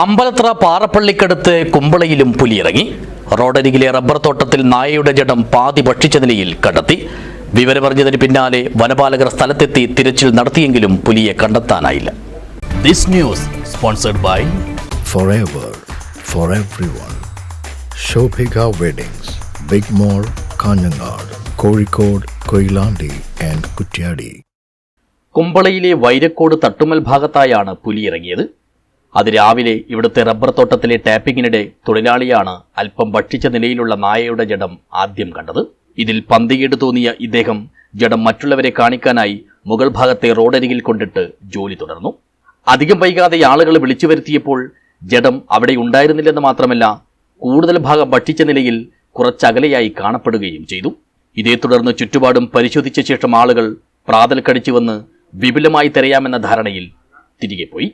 അമ്പലത്ര പാറപ്പള്ളിക്കടുത്ത് കുമ്പളയിലും പുലിയിറങ്ങി. റോഡരികിലെ റബ്ബർ തോട്ടത്തിൽ നായയുടെ ജഡം പാതി ഭക്ഷിച്ച നിലയിൽ കണ്ടെത്തി. വിവരമറിഞ്ഞതിന് പിന്നാലെ വനപാലകർ സ്ഥലത്തെത്തി തിരച്ചിൽ നടത്തിയെങ്കിലും പുലിയെ കണ്ടെത്താനായില്ല. This news sponsored by forever for everyone. Shobhika Weddings, Big mall Kanhangad Kozhikode Koilandi and Kuttiadi കുമ്പളയിലെ വൈരക്കോട് തട്ടുമൽ ഭാഗത്തായാണ് പുലി ഇറങ്ങിയത് അത് രാവിലെ ഇവിടുത്തെ റബ്ബർ തോട്ടത്തിലെ ടാപ്പിങ്ങിനിടെ തൊഴിലാളിയാണ് അല്പം ഭക്ഷിച്ച നിലയിലുള്ള നായയുടെ ജഡം ആദ്യം കണ്ടത്. ഇതിൽ പന്തികേട് തോന്നിയ ഇദ്ദേഹം ജഡം മറ്റുള്ളവരെ കാണിക്കാനായി മുകൾ ഭാഗത്തെ റോഡരികിൽ കൊണ്ടിട്ട് ജോലി തുടർന്നു. അധികം വൈകാതെ ആളുകൾ വിളിച്ചു വരുത്തിയപ്പോൾ ജഡം അവിടെ ഉണ്ടായിരുന്നില്ലെന്ന് മാത്രമല്ല കൂടുതൽ ഭാഗം ഭക്ഷിച്ച നിലയിൽ കുറച്ചകലെയായി കാണപ്പെടുകയും ചെയ്തു. ഇതേ തുടർന്ന് ചുറ്റുപാടും പരിശോധിച്ച ശേഷം ആളുകൾ പ്രാതൽ കടിച്ചു വന്ന് വിപുലമായി തിരയാമെന്ന ധാരണയിൽ തിരികെ പോയി.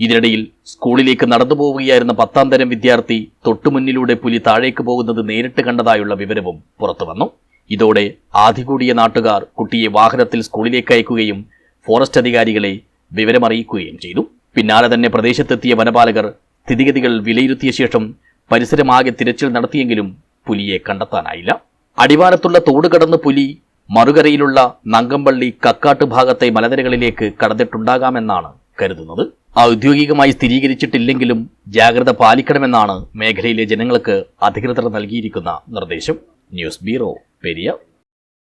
ഇതിനിടയിൽ സ്കൂളിലേക്ക് നടന്നു പോവുകയായിരുന്ന പത്താം തരം വിദ്യാർത്ഥി തൊട്ടുമുന്നിലൂടെ പുലി താഴേക്ക് പോകുന്നത് നേരിട്ട് കണ്ടതായുള്ള വിവരവും പുറത്തുവന്നു. ഇതോടെ ആധികൂടിയ നാട്ടുകാർ കുട്ടിയെ വാഹനത്തിൽ സ്കൂളിലേക്ക് അയക്കുകയും ഫോറസ്റ്റ് അധികാരികളെ വിവരമറിയിക്കുകയും ചെയ്തു. പിന്നാലെ തന്നെ പ്രദേശത്തെത്തിയ വനപാലകർ സ്ഥിതിഗതികൾ വിലയിരുത്തിയ ശേഷം പരിസരമാകെ തിരച്ചിൽ നടത്തിയെങ്കിലും പുലിയെ കണ്ടെത്താനായില്ല. അടിവാരത്തുള്ള തോട് കടന്ന് പുലി മറുകരയിലുള്ള നങ്കമ്പള്ളി കക്കാട്ട് ഭാഗത്തെ മലനിരകളിലേക്ക് കടന്നിട്ടുണ്ടാകാമെന്നാണ് കരുതുന്നത്. ഔദ്യോഗികമായി സ്ഥിരീകരിച്ചിട്ടില്ലെങ്കിലും ജാഗ്രത പാലിക്കണമെന്നാണ് മേഖലയിലെ ജനങ്ങൾക്ക് അധികൃതർ നൽകിയിരിക്കുന്ന നിർദ്ദേശം. News bureau Periya.